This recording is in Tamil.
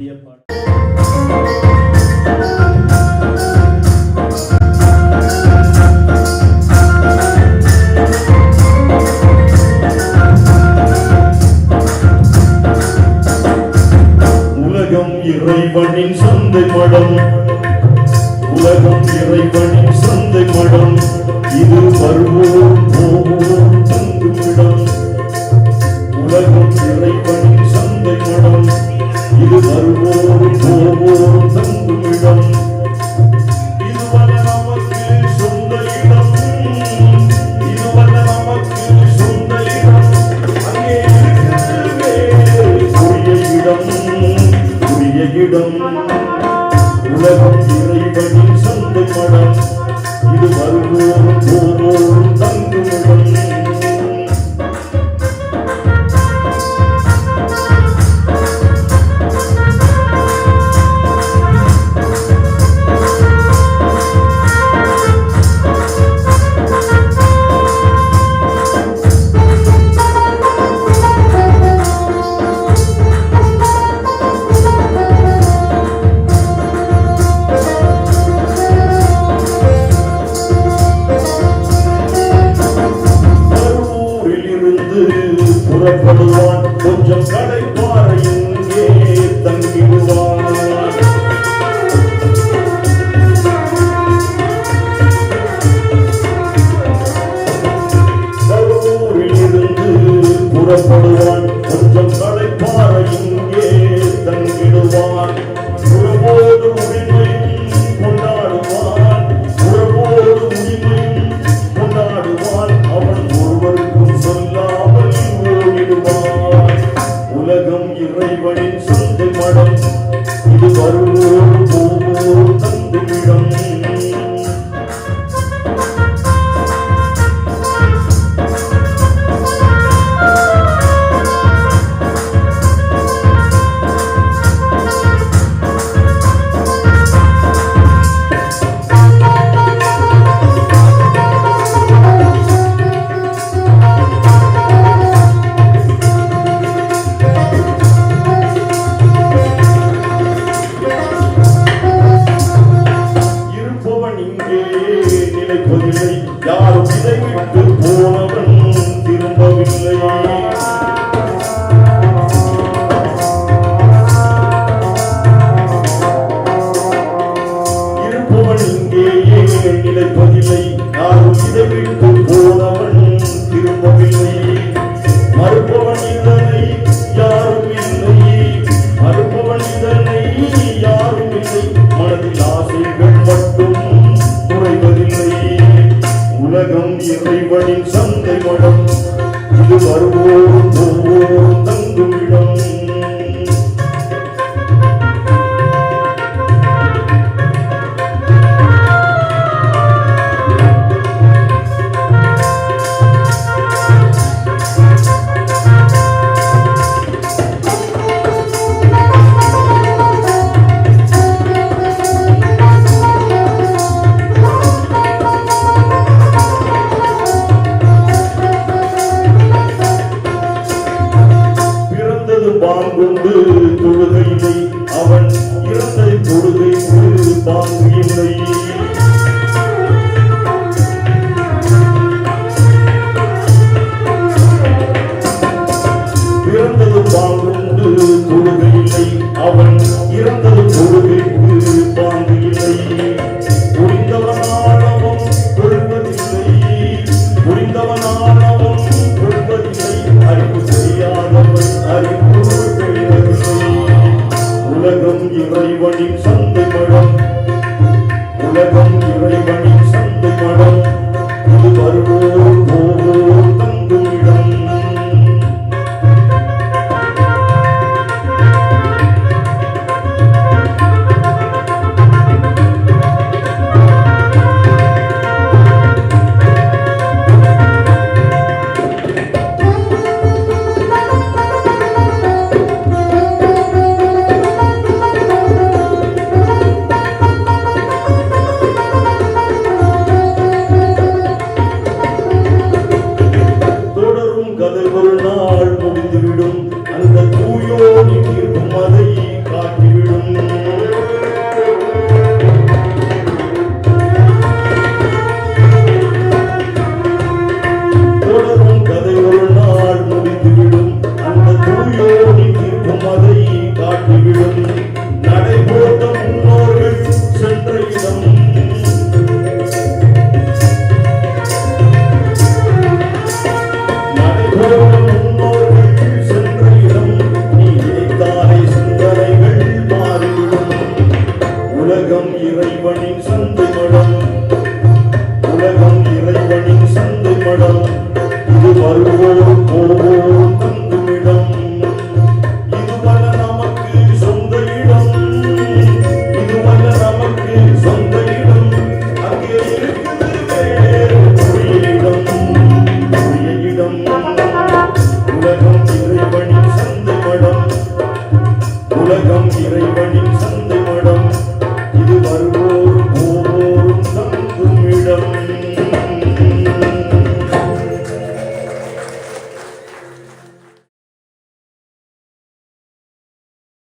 be a part. நம் இறைவனின் சந்தை மடம் இது வருவோம் பாங்குண்டு தொழுகையினை அவன் இரட்டை தொழுகைக்கு பாங்கு இல்லை Never Señor.